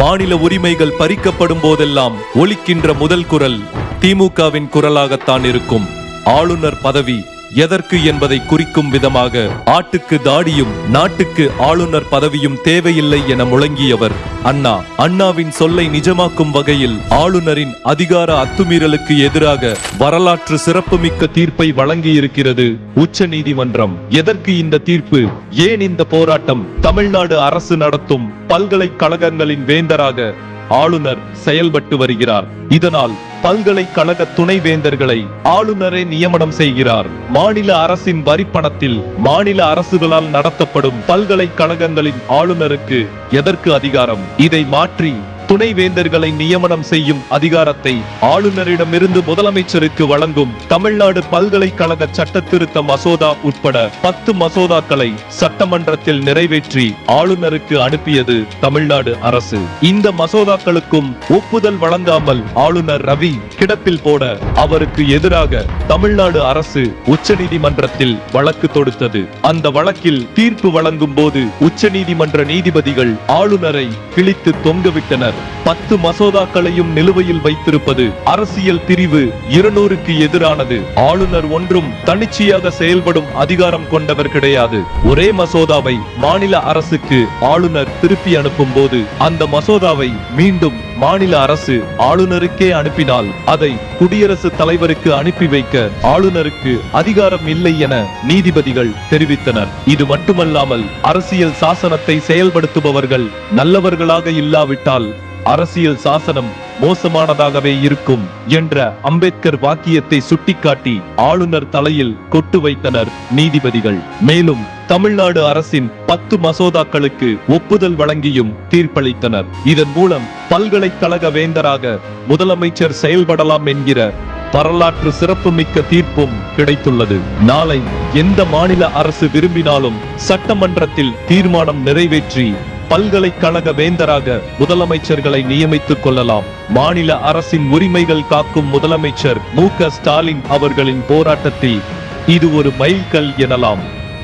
மாநில உரிமைகள் பறிக்கப்படும் போதெல்லாம் ஒலிக்கின்ற முதல் குரல் திமுகவின் குரலாகத்தான் இருக்கும். ஆளுநர் பதவி எதற்கு என்பதை குறிக்கும் விதமாக ஆட்டுக்கு தாடியும் நாட்டுக்கு ஆளுநர் பதவியும் தேவையில்லை என முழங்கியவர். அண்ணா அண்ணாவின் சொல்லை நிஜமாக்கும் வகையில் ஆளுநரின் அதிகார அத்துமீறலுக்கு எதிராக வரலாற்று சிறப்புமிக்க தீர்ப்பை வழங்கியிருக்கிறது உச்ச நீதிமன்றம். எதற்கு இந்த தீர்ப்பு? ஏன் இந்த போராட்டம் தமிழ்நாடு அரசு நடத்தும் பல்கலைக்கழகங்களின் வேந்தராக ஆளுநர் செயல்பட்டு வருகிறார்? இதனால் பல்கலைக்கழக துணைவேந்தர்களை ஆளுநரே நியமனம் செய்கிறார். மாநில அரசின் வரிப்பணத்தில் மாநில அரசுகளால் நடத்தப்படும் பல்கலைக்கழகங்களின் ஆளுநருக்கு எதற்கு அதிகாரம்? இதை மாற்றி துணைவேந்தர்களை நியமனம் செய்யும் அதிகாரத்தை ஆளுநரிடமிருந்து முதலமைச்சருக்கு வழங்கும் தமிழ்நாடு பல்கலைக்கழக சட்ட திருத்த மசோதா உட்பட பத்து மசோதாக்களை சட்டமன்றத்தில் நிறைவேற்றி ஆளுநருக்கு அனுப்பியது தமிழ்நாடு அரசு. இந்த மசோதாக்களுக்கும் ஒப்புதல் வழங்காமல் ஆளுநர் ரவி கிடப்பில் போட அவருக்கு எதிராக தமிழ்நாடு அரசு உச்சநீதிமன்றத்தில் வழக்கு தொடுத்தது. அந்த வழக்கில் தீர்ப்பு வழங்கும் போது உச்சநீதிமன்ற நீதிபதிகள் ஆளுநரை கிழித்து தொங்கவிட்டனர். பத்து மசோதாக்களையும் நிலுவையில் வைத்திருப்பது அரசியல் பிரிவு இருநூறுக்கு எதிரானது. ஆளுநர் ஒன்றும் தனிச்சையாக செயல்படும் அதிகாரம் கொண்டவர் கிடையாது. ஒரே மசோதாவை மாநில அரசுக்கு ஆளுநர் திருப்பி அனுப்பும் போது அந்த மசோதாவை மீண்டும் மாநில அரசு ஆளுநருக்கே அனுப்பினால் அதை குடியரசுத் தலைவருக்கு அனுப்பி வைக்க ஆளுநருக்கு அதிகாரம் இல்லை என நீதிபதிகள் தெரிவித்தனர். இது மட்டுமல்லாமல் அரசியல் சாசனத்தை செயல்படுத்துபவர்கள் நல்லவர்களாக இல்லாவிட்டால் அரசியல் சாசனம் மோசமானதாகவே இருக்கும் என்ற அம்பேத்கர் வாக்கியத்தை சுட்டிக்காட்டி ஆளுநர் தலையில் கொட்டு வைத்தனர் நீதிபதிகள். மேலும் தமிழ்நாடு அரசின் பத்து மசோதாக்களுக்கு ஒப்புதல் வழங்கியும் தீர்ப்பளித்தனர். இதன் மூலம் பல்கலைக்கழக வேந்தராக முதலமைச்சர் செயல்படலாம் என்கிற வரலாற்று சிறப்புமிக்க தீர்ப்பும் கிடைத்துள்ளது. நாளை எந்த மாநில அரசு விரும்பினாலும் சட்டமன்றத்தில் தீர்மானம் நிறைவேற்றி பல்கலைக்கழக வேந்தராக முதலமைச்சர்களை நியமித்துக் கொள்ளலாம். மாநில அரசின் உரிமைகள் காக்கும் முதலமைச்சர் மு க ஸ்டாலின் அவர்களின் போராட்டத்தில் இது ஒரு மைல்கல் எனலாம்.